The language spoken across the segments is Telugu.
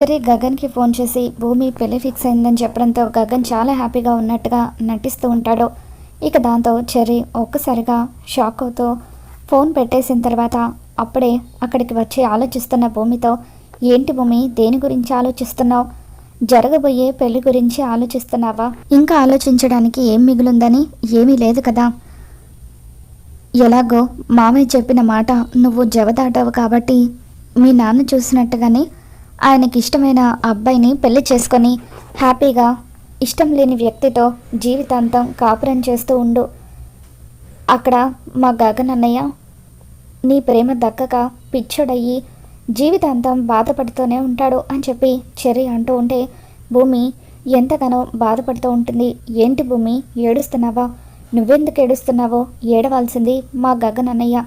సరే గగన్కి ఫోన్ చేసి భూమి పెళ్ళి ఫిక్స్ అయిందని చెప్పడంతో గగన్ చాలా హ్యాపీగా ఉన్నట్టుగా నటిస్తూ ఉంటాడు. ఇక దాంతో చెర్రీ ఒక్కసారిగా షాక్ అవుతూ ఫోన్ పెట్టేసిన తర్వాత అప్పుడే అక్కడికి వచ్చి ఆలోచిస్తున్న భూమితో ఏంటి భూమి దేని గురించి ఆలోచిస్తున్నావు? జరగబోయే పెళ్ళి గురించి ఆలోచిస్తున్నావా? ఇంకా ఆలోచించడానికి ఏం మిగులుందని ఏమీ లేదు కదా. ఎలాగో మామయ్య చెప్పిన మాట నువ్వు జవదాటావు కాబట్టి మీ నాన్న చూసినట్టుగానే ఆయనకి ఇష్టమైన అబ్బాయిని పెళ్ళి చేసుకొని హ్యాపీగా ఇష్టం లేని వ్యక్తితో జీవితాంతం కాపురం చేస్తూ ఉండు. అక్కడ మా గగన్ అన్నయ్య నీ ప్రేమ దక్కక పిచ్చడయ్యి జీవితాంతం బాధపడుతూనే ఉంటాడు అని చెప్పి చెర్రి అంటూ ఉంటే భూమి ఎంతగానో బాధపడుతూ ఉంటుంది. ఏంటి భూమి? ఏడుస్తున్నావా? నువ్వెందుకు ఏడుస్తున్నావో ఏడవలసింది మా గగన్ అన్నయ్య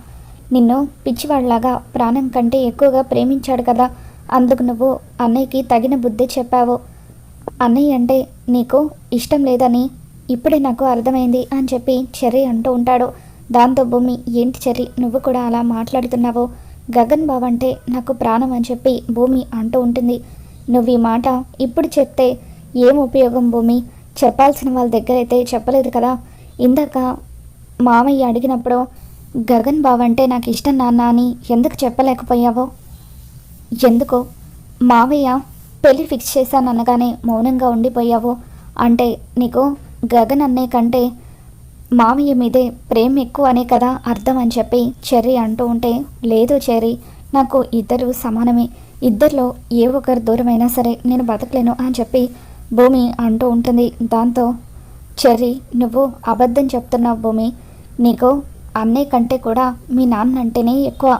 నిన్ను పిచ్చివాళ్ళలాగా ప్రాణం కంటే ఎక్కువగా ప్రేమించాడు కదా. అందుకు నువ్వు అన్నయ్యకి తగిన బుద్ధి చెప్పావు. అన్నయ్య అంటే నీకు ఇష్టం లేదని ఇప్పుడే నాకు అర్థమైంది అని చెప్పి చెర్రీ అంటూ ఉంటాడు. దాంతో భూమి ఏంటి చెర్రీ నువ్వు కూడా అలా మాట్లాడుతున్నావు? గగన్ బావ అంటే నాకు ప్రాణం అని చెప్పి భూమి అంటూ ఉంటుంది. నువ్వు ఈ మాట ఇప్పుడు చెప్తే ఏం ఉపయోగం భూమి చెప్పాల్సిన వాళ్ళ దగ్గర అయితే చెప్పలేదు కదా. ఇందాక మామయ్య అడిగినప్పుడు గగన్ బావ అంటే నాకు ఇష్టం నాన్న అని ఎందుకు చెప్పలేకపోయావో? ఎందుకు? మావయ్య పెళ్ళి ఫిక్స్ చేశాను అనగానే మౌనంగా ఉండిపోయావు. అంటే నీకు గగన్ అన్నే కంటే మామయ్య మీదే ప్రేమ ఎక్కువ అనే కదా అర్థం అని చెప్పి చెర్రీ అంటూ ఉంటే లేదు చెర్రీ నాకు ఇద్దరు సమానమే. ఇద్దరిలో ఏ ఒకరు దూరమైనా సరే నేను బతకలేను అని చెప్పి భూమి అంటూ ఉంటుంది. దాంతో చెర్రీ నువ్వు అబద్ధం చెప్తున్నావు భూమి. నీకు అన్నయ్య కంటే కూడా మీ నాన్న అంటేనే ఎక్కువ.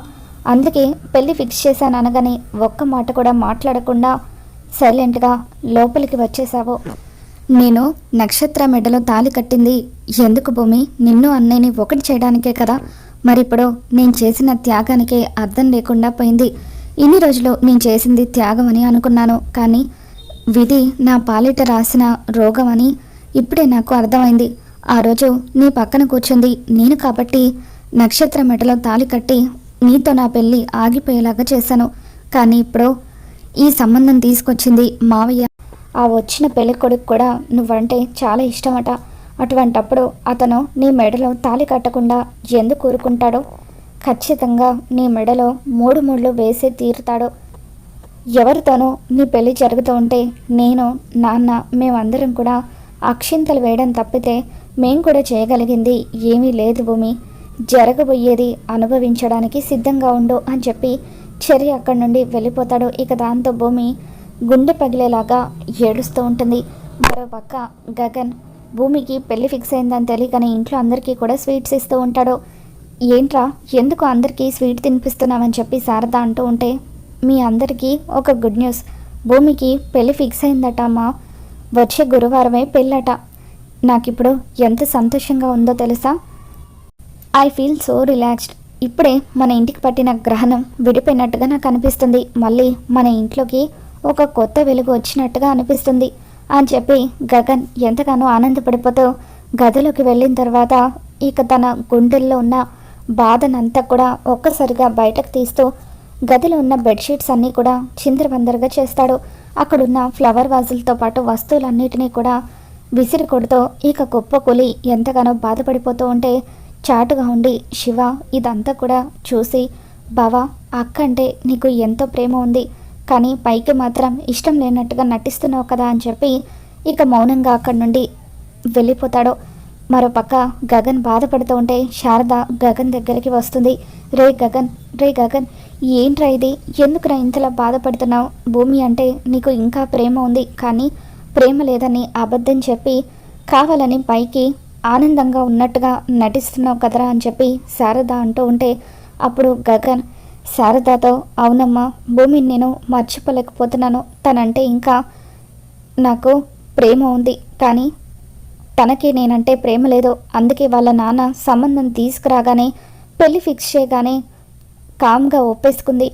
అందుకే పెళ్ళి ఫిక్స్ చేశాను అనగానే ఒక్క మాట కూడా మాట్లాడకుండా సైలెంట్గా లోపలికి వచ్చేసావు నేను నక్షత్ర మెడలో తాలి కట్టింది. ఎందుకు భూమి? నిన్ను అన్నయ్యని ఒకటి చేయడానికే కదా. మరిప్పుడు నేను చేసిన త్యాగానికే అర్థం లేకుండా పోయింది. ఇన్ని రోజులు నేను చేసింది త్యాగం అని అనుకున్నాను. కానీ విధి నా పాలిట రాసిన రోగం అని ఇప్పుడే నాకు అర్థమైంది. ఆ రోజు నీ పక్కన కూర్చుంది నేను కాబట్టి నక్షత్ర మెడలో తాలి కట్టి నీతో నా పెళ్ళి ఆగిపోయేలాగా చేశాను. కానీ ఇప్పుడు ఈ సంబంధం తీసుకొచ్చింది మావయ్య. ఆ వచ్చిన పెళ్ళి కొడుకు కూడా నువ్వంటే చాలా ఇష్టమట. అటువంటప్పుడు అతను నీ మెడలో తాలి కట్టకుండా ఎందుకు ఊరుకుంటాడో? ఖచ్చితంగా నీ మెడలో మూడు మూడులు వేసే తీరుతాడు. ఎవరితోనూ నీ పెళ్ళి జరుగుతూ ఉంటే నేను నాన్న మేమందరం కూడా అక్షింతలు వేయడం తప్పితే మేం కూడా చేయగలిగింది ఏమీ లేదు భూమి. జరగబోయేది అనుభవించడానికి సిద్ధంగా ఉండు అని చెప్పి చెర్రి అక్కడి నుండి వెళ్ళిపోతాడు. ఇక దాంతో భూమి గుండె పగిలేలాగా ఏడుస్తూ ఉంటుంది. మరోపక్క గగన్ భూమికి పెళ్ళి ఫిక్స్ అయిందని తెలియకని ఇంట్లో అందరికీ కూడా స్వీట్స్ ఇస్తూ ఉంటాడు. ఏంట్రా ఎందుకు అందరికీ స్వీట్ తినిపిస్తున్నామని చెప్పి శారద అంటూ ఉంటే మీ అందరికీ ఒక గుడ్ న్యూస్. భూమికి పెళ్ళి ఫిక్స్ అయిందట అమ్మా వచ్చే గురువారమే పెళ్ళట. నాకిప్పుడు ఎంత సంతోషంగా ఉందో తెలుసా? ఐ ఫీల్ సో రిలాక్స్డ్ ఇప్పుడే మన ఇంటికి పట్టిన గ్రహణం విడిపోయినట్టుగా నాకు అనిపిస్తుంది. మళ్ళీ మన ఇంట్లోకి ఒక కొత్త వెలుగు వచ్చినట్టుగా అనిపిస్తుంది. అని చెప్పి గగన్ ఎంతగానో ఆనందపడిపోతూ గదిలోకి వెళ్ళిన తర్వాత ఇక తన గుండెల్లో ఉన్న బాధనంతా కూడా ఒక్కసారిగా బయటకు తీస్తూ గదిలో ఉన్న బెడ్షీట్స్ అన్నీ కూడా చిందరవందరగా చేస్తాడు. అక్కడున్న ఫ్లవర్ వాజులతో పాటు వస్తువులన్నిటినీ కూడా విసిరి కొడుతూ ఇక కుప్ప కూలి ఎంతగానో బాధపడిపోతూ ఉంటే చాటుగా ఉండి శివ ఇదంతా కూడా చూసి బావా అక్క అంటే నీకు ఎంతో ప్రేమ ఉంది. కానీ పైకి మాత్రం ఇష్టం లేనట్టుగా నటిస్తున్నావు కదా అని చెప్పి ఇక మౌనంగా అక్కడి నుండి వెళ్ళిపోతాడు. మరోపక్క గగన్ బాధపడుతూ ఉంటే శారద గగన్ దగ్గరికి వస్తుంది. రే గగన్ రే గగన్ ఏంట్రా ఇది? ఎందుకురా ఇంతలా బాధపడుతున్నావు? భూమి అంటే నీకు ఇంకా ప్రేమ ఉంది. కానీ ప్రేమ లేదని అబద్ధం చెప్పి కావాలని పైకి ఆనందంగా ఉన్నట్టుగా నటిస్తున్నావు కదరా అని చెప్పి శారద అంటూ ఉంటే అప్పుడు గగన్ శారదతో అవునమ్మా భూమిని నేను మర్చిపోలేకపోతున్నాను. తనంటే ఇంకా నాకు ప్రేమ ఉంది. కానీ తనకి నేనంటే ప్రేమ లేదు. అందుకే వాళ్ళ నాన్న సంబంధం తీసుకురాగానే పెళ్ళి ఫిక్స్ చేయగానే కామ్గా ఒప్పేసుకుంది.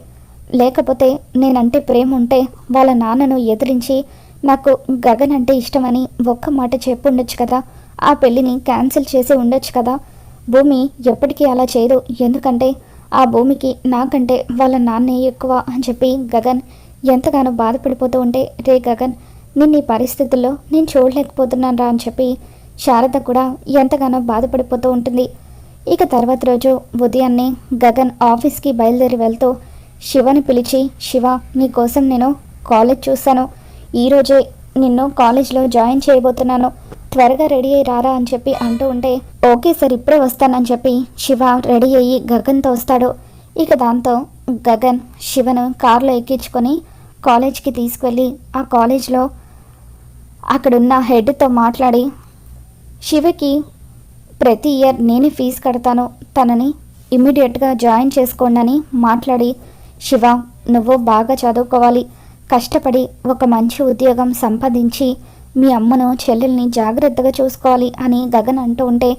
లేకపోతే నేనంటే ప్రేమ ఉంటే వాళ్ళ నాన్నను ఎదిరించి నాకు గగన్ అంటే ఇష్టమని ఒక్క మాట చెప్పుండొచ్చు కదా. ఆ పెళ్ళిని క్యాన్సిల్ చేసి ఉండొచ్చు కదా. భూమి ఎప్పటికీ అలా చేయదు. ఎందుకంటే ఆ భూమికి నాకంటే వాళ్ళ నాన్నే ఎక్కువ అని చెప్పి గగన్ ఎంతగానో బాధపడిపోతూ ఉంటే రే గగన్ నిన్న ఈ పరిస్థితుల్లో నేను చూడలేకపోతున్నాను రా అని చెప్పి శారద కూడా ఎంతగానో బాధపడిపోతూ ఉంటుంది. ఇక తర్వాత రోజు ఉదయాన్నే గగన్ ఆఫీస్కి బయలుదేరి వెళ్తూ శివని పిలిచి శివ నీకోసం నేను కాలేజ్ చూశాను ఈరోజే నిన్ను కాలేజ్లో జాయిన్ చేయబోతున్నాను. త్వరగా రెడీ అయ్యి రారా అని చెప్పి అంటూ ఉంటే ఓకే సార్ ఇప్పుడే వస్తానని చెప్పి శివ రెడీ అయ్యి గగన్తో వస్తాడు. ఇక దాంతో గగన్ శివను కారులో ఎక్కించుకొని కాలేజ్కి తీసుకువెళ్ళి ఆ కాలేజ్లో అక్కడున్న హెడ్తో మాట్లాడి శివకి ప్రతి ఇయర్ నేనే ఫీజు కడతాను. తనని ఇమ్మీడియట్గా జాయిన్ చేసుకోండి అని మాట్లాడి శివ నువ్వు బాగా చదువుకోవాలి. కష్టపడి ఒక మంచి ఉద్యోగం సంపాదించి మీ అమ్మను చెల్లెల్ని జాగ్రత్తగా చూసుకోవాలి అని గగన్ అంటూ ఉంటే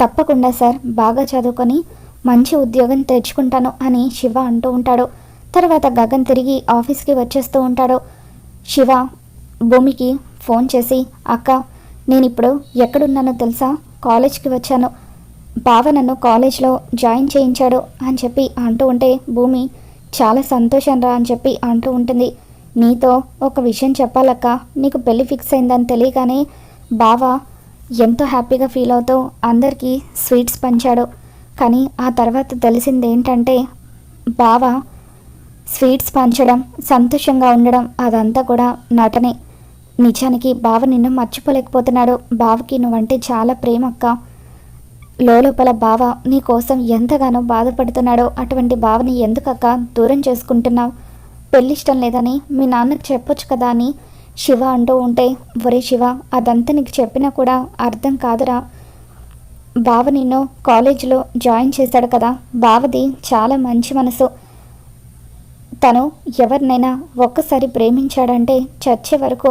తప్పకుండా సార్ బాగా చదువుకొని మంచి ఉద్యోగం తెచ్చుకుంటాను అని శివ అంటూ ఉంటాడు. తర్వాత గగన్ తిరిగి ఆఫీస్కి వచ్చేస్తూ ఉంటాడు. శివ భూమికి ఫోన్ చేసి అక్క నేను ఇప్పుడు ఎక్కడున్నానో తెలుసా? కాలేజ్కి వచ్చాను. బావ నన్ను కాలేజ్లో జాయిన్ చేయించాడు అని చెప్పి అంటూ ఉంటే భూమి చాలా సంతోషం రా అని చెప్పి అంటూ ఉంటుంది. నీతో ఒక విషయం చెప్పాలక్క. నీకు పెళ్ళి ఫిక్స్ అయిందని తెలియగానే బావ ఎంతో హ్యాపీగా ఫీల్ అవుతూ అందరికీ స్వీట్స్ పంచాడు. కానీ ఆ తర్వాత తెలిసింది ఏంటంటే బావ స్వీట్స్ పంచడం సంతోషంగా ఉండడం అదంతా కూడా నటనే. నిజానికి బావ నిన్ను మర్చిపోలేకపోతున్నాడు. బావకి నువ్వంటే చాలా ప్రేమ అక్క లోపల బావ నీ కోసం ఎంతగానో బాధపడుతున్నాడో అటువంటి బావని ఎందుకక్క దూరం చేసుకుంటున్నావు? పెళ్ళిష్టం లేదని మీ నాన్నకు చెప్పొచ్చు కదా అని శివ అంటూ ఉంటే ఒరే శివ అదంతా నీకు చెప్పినా కూడా అర్థం కాదురా. బావ నిన్ను కాలేజీలో జాయిన్ చేశాడు కదా. బావది చాలా మంచి మనసు. తను ఎవరినైనా ఒక్కసారి ప్రేమించాడంటే చచ్చే వరకు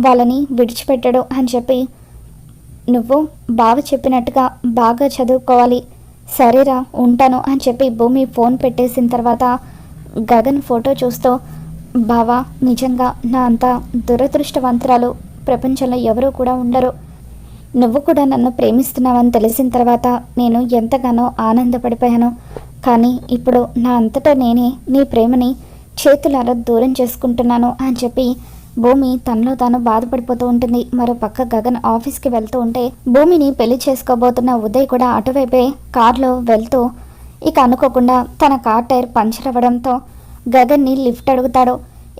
వాళ్ళని విడిచిపెట్టడు అని చెప్పి నువ్వు బావ చెప్పినట్టుగా బాగా చదువుకోవాలి. సరేరా ఉంటాను అని చెప్పి భూమి ఫోన్ పెట్టేసిన తర్వాత గగన్ ఫోటో చూస్తూ బావా నిజంగా నా అంత దురదృష్టవంతరాలు ప్రపంచంలో ఎవరూ కూడా ఉండరు. నువ్వు కూడా నన్ను ప్రేమిస్తున్నావని తెలిసిన తర్వాత నేను ఎంతగానో ఆనందపడిపోయాను. కానీ ఇప్పుడు నా అంతటా నేనే నీ ప్రేమని చేతులారా దూరం చేసుకుంటున్నాను అని చెప్పి భూమి తనలో తాను బాధపడిపోతూ ఉంటుంది. మరో పక్క గగన్ ఆఫీస్కి వెళ్తూ ఉంటే భూమిని పెళ్ళి చేసుకోబోతున్న ఉదయ్ కూడా అటువైపే కారులో వెళ్తూ ఇక అనుకోకుండా తన కార్ టైర్ పంచర్ అవ్వడంతో గగన్ని లిఫ్ట్ అడుగుతాడు.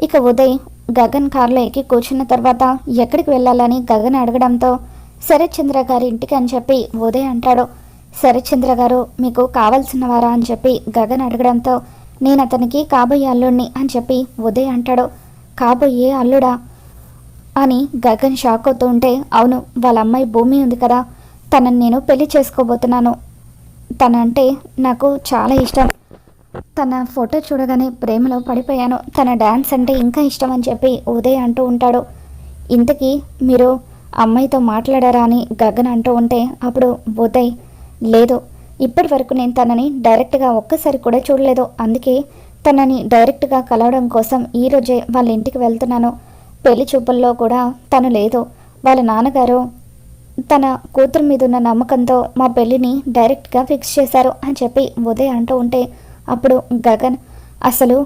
ఇక ఉదయ్ గగన్ కారులో ఎక్కి కూర్చున్న తర్వాత ఎక్కడికి వెళ్ళాలని గగన్ అడగడంతో శరత్చంద్ర గారి ఇంటికి అని చెప్పి ఉదయ్ అంటాడు. శరత్చంద్ర గారు మీకు కావాల్సిన వారా అని చెప్పి గగన్ అడగడంతో నేను అతనికి కాబోయే అల్లుడిని అని చెప్పి ఉదయ్ అంటాడు. కాబోయే అల్లుడా అని గగన్ షాక్ అవుతూ ఉంటే అవును వాళ్ళ అమ్మాయి భూమి ఉంది కదా తనని నేను పెళ్ళి చేసుకోబోతున్నాను తనంటే నాకు చాలా ఇష్టం. తన ఫోటో చూడగానే ప్రేమలో పడిపోయాను. తన డ్యాన్స్ అంటే ఇంకా ఇష్టం అని చెప్పి ఉదయ్ అంటూ ఉంటాడు. ఇంతకీ మీరు అమ్మాయితో మాట్లాడారా అని గగన్ అంటూ ఉంటే అప్పుడు ఉదయ్ లేదు ఇప్పటి వరకు నేను తనని డైరెక్ట్గా ఒక్కసారి కూడా చూడలేదు. అందుకే తనని డైరెక్ట్గా కలవడం కోసం ఈరోజే వాళ్ళ ఇంటికి వెళ్తున్నాను. పెళ్ళి చూపుల్లో కూడా తను లేదు. వాళ్ళ నాన్నగారు తన కూతురు మీద ఉన్న నమ్మకంతో మా పెళ్ళిని డైరెక్ట్గా ఫిక్స్ చేశారు అని చెప్పి ఉదయ్ అంటూ ఉంటే అప్పుడు గగన్ అసలు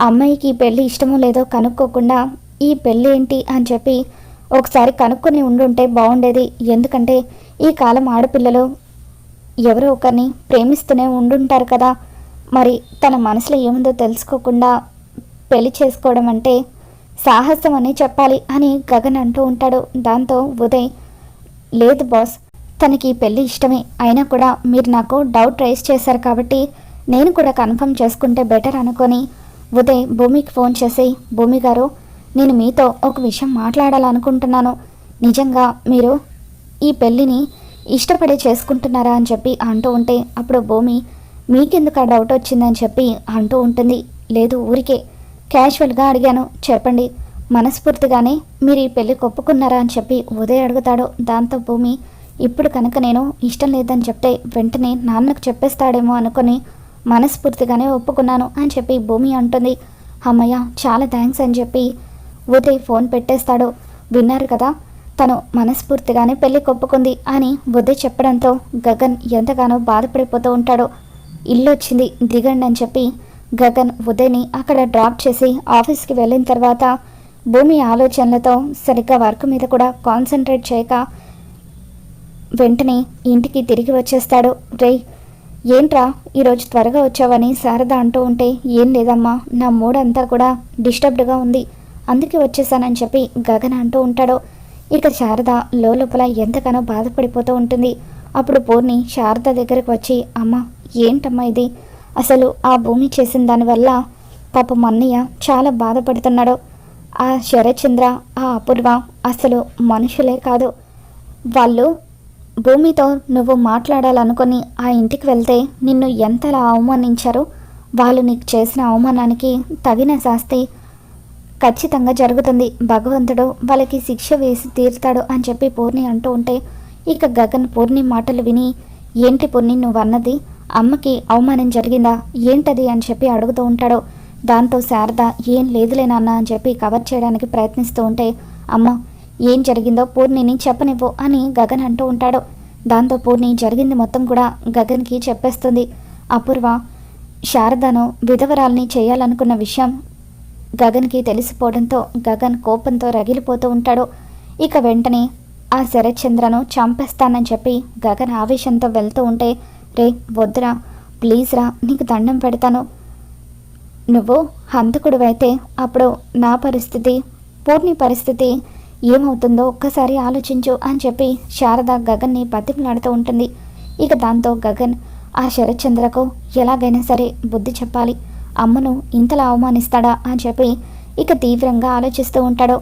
అమ్మాయికి ఈ పెళ్ళి ఇష్టమో లేదో కనుక్కోకుండా ఈ పెళ్ళి ఏంటి? అని చెప్పి ఒకసారి కనుక్కొని ఉండుంటే బాగుండేది. ఎందుకంటే ఈ కాలం ఆడపిల్లలు ఎవరో ఒకరిని ప్రేమిస్తూనే ఉండుంటారు కదా. మరి తన మనసులో ఏముందో తెలుసుకోకుండా పెళ్ళి చేసుకోవడం అంటే సాహసం అని చెప్పాలి అని గగన్ అంటూ ఉంటాడు. దాంతో ఉదయ్ లేదు బాస్. తనకి పెళ్ళి ఇష్టమే. అయినా కూడా మీరు నాకు డౌట్ రైజ్ చేశారు కాబట్టి నేను కూడా కన్ఫర్మ్ చేసుకుంటే బెటర్ అనుకొని ఉదయ్ భూమికి ఫోన్ చేసి భూమి గారు నేను మీతో ఒక విషయం మాట్లాడాలనుకుంటున్నాను. నిజంగా మీరు ఈ పెళ్ళిని ఇష్టపడి చేసుకుంటున్నారా? అని చెప్పి అంటూ ఉంటే అప్పుడు భూమి మీకెందుకు ఆ డౌట్ వచ్చిందని చెప్పి అంటూ ఉంటుంది. లేదు ఊరికే క్యాజువల్గా అడిగాను. చెప్పండి. మనస్ఫూర్తిగానే మీరు ఈ పెళ్ళి ఒప్పుకున్నారా అని చెప్పి ఉదయ్ అడుగుతాడు. దాంతో భూమి ఇప్పుడు కనుక నేను ఇష్టం లేదని చెప్తే వెంటనే నాన్నకు చెప్పేస్తాడేమో అనుకొని మనస్ఫూర్తిగానే ఒప్పుకున్నాను అని చెప్పి భూమి అంటుంది. అమ్మయ్య చాలా థ్యాంక్స్ అని చెప్పి ఉదయ్ ఫోన్ పెట్టేస్తాడు. విన్నారు కదా తను మనస్ఫూర్తిగానే పెళ్ళి కొప్పుకుంది అని ఉదయ్ చెప్పడంతో గగన్ ఎంతగానో బాధపడిపోతూ ఉంటాడు. ఇల్లు వచ్చింది దిగండి అని చెప్పి గగన్ ఉదయ్ని అక్కడ డ్రాప్ చేసి ఆఫీస్కి వెళ్ళిన తర్వాత భూమి ఆలోచనలతో సరిగ్గా వర్క్ మీద కూడా కాన్సన్ట్రేట్ చేయక వెంటనే ఇంటికి తిరిగి వచ్చేస్తాడు. రే ఏంట్రా? ఈరోజు త్వరగా వచ్చావని శారద అంటూ ఉంటే ఏం లేదమ్మా. నా మూడ్ అంతా కూడా డిస్టర్బ్డ్గా ఉంది. అందుకే వచ్చేసానని చెప్పి గగన్ అంటూ ఉంటాడు. ఇక శారద లోపల ఎంతగానో బాధపడిపోతూ ఉంటుంది. అప్పుడు పూర్ణి శారద దగ్గరకు వచ్చి అమ్మ ఏంటమ్మా ఇది? అసలు ఆ భూమి చేసిన దానివల్ల? పాప మన్నయ్య చాలా బాధపడుతున్నాడు. ఆ శరచంద్ర ఆ అపూర్వ అసలు మనుషులే కాదు. వాళ్ళు భూమితో నువ్వు మాట్లాడాలనుకొని ఆ ఇంటికి వెళ్తే నిన్ను ఎంతలా అవమానించారో? వాళ్ళు నీకు చేసిన అవమానానికి తగిన శాస్తి ఖచ్చితంగా జరుగుతుంది. భగవంతుడు వాళ్ళకి శిక్ష వేసి తీరుతాడు అని చెప్పి పూర్ణి అంటూ ఉంటే ఇక గగన్ పూర్ణి మాటలు విని ఏంటి పూర్ణి నువ్వు అన్నది అమ్మకి అవమానం జరిగిందా? ఏంటది? అని చెప్పి అడుగుతూ ఉంటాడు. దాంతో శారద ఏం లేదులే నాన్న అని చెప్పి కవర్ చేయడానికి ప్రయత్నిస్తూ ఉంటే అమ్మ ఏం జరిగిందో పూర్ణిని చెప్పనివ్వు అని గగన్ అంటూ ఉంటాడు. దాంతో పూర్ణి జరిగింది మొత్తం కూడా గగన్కి చెప్పేస్తుంది. అపూర్వ శారదను విధవరాల్ని చేయాలనుకున్న విషయం గగన్కి తెలిసిపోవడంతో గగన్ కోపంతో రగిలిపోతూ ఉంటాడు. ఇక వెంటనే ఆ శరత్చంద్రను చంపేస్తానని చెప్పి గగన్ ఆవేశంతో వెళ్తూ ఉంటే రే వద్దురా ప్లీజ్ రా నీకు దండం పెడతాను. నువ్వు హంతకుడివైతే అప్పుడు నా పరిస్థితి పూర్ణి పరిస్థితి ఏమవుతుందో ఒక్కసారి ఆలోచించు అని చెప్పి శారద గగన్ని బతిమలాడుతూ ఉంటుంది. ఇక దాంతో గగన్ ఆ శరత్చంద్రకు ఎలాగైనా సరే బుద్ధి చెప్పాలి. అమ్మను ఇంతలా అవమానిస్తాడా? అని చెప్పి ఇక తీవ్రంగా ఆలోచిస్తూ ఉంటాడు.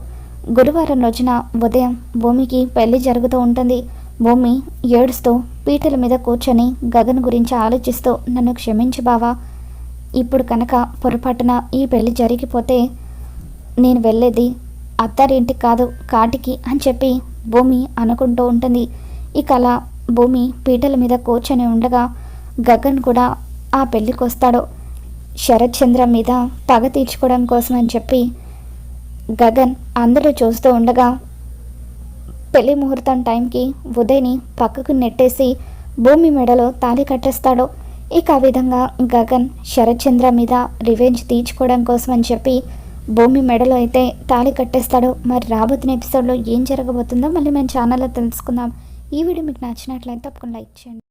గురువారం రోజున ఉదయం భూమికి పెళ్ళి జరుగుతూ ఉంటుంది. భూమి ఏడుస్తూ పీటల మీద కూర్చొని గగన్ గురించి ఆలోచిస్తూ నన్ను క్షమించు బావా ఇప్పుడు కనుక పొరపాటున ఈ పెళ్ళి జరిగిపోతే నేను వెళ్ళేది అత్తారింటికి కాదు కాటికి అని చెప్పి భూమి అనుకుంటూ ఉంటుంది. ఇక అలా భూమి పీటల మీద కూర్చొని ఉండగా గగన్ కూడా ఆ పెళ్ళికి వస్తాడు. శరత్ చంద్ర మీద పగ తీర్చుకోవడం కోసం అని చెప్పి గగన్ అందరూ చూస్తూ ఉండగా పెళ్ళి ముహూర్తం టైంకి ఉదయ్ని పక్కకు నెట్టేసి భూమి మెడలో తాళి కట్టేస్తాడు. ఇక ఆ విధంగా గగన్ శరత్చంద్ర మీద రివెంజ్ తీర్చుకోవడం కోసం అని చెప్పి భూమి మెడలో అయితే తాళి కట్టేస్తాడు. మరి రాబోతున్న ఎపిసోడ్లో ఏం జరగబోతుందో మళ్ళీ మేము ఛానల్లో తెలుసుకుందాం. ఈ వీడియో మీకు నచ్చినట్లయితే తప్పకుండా లైక్ చేయండి.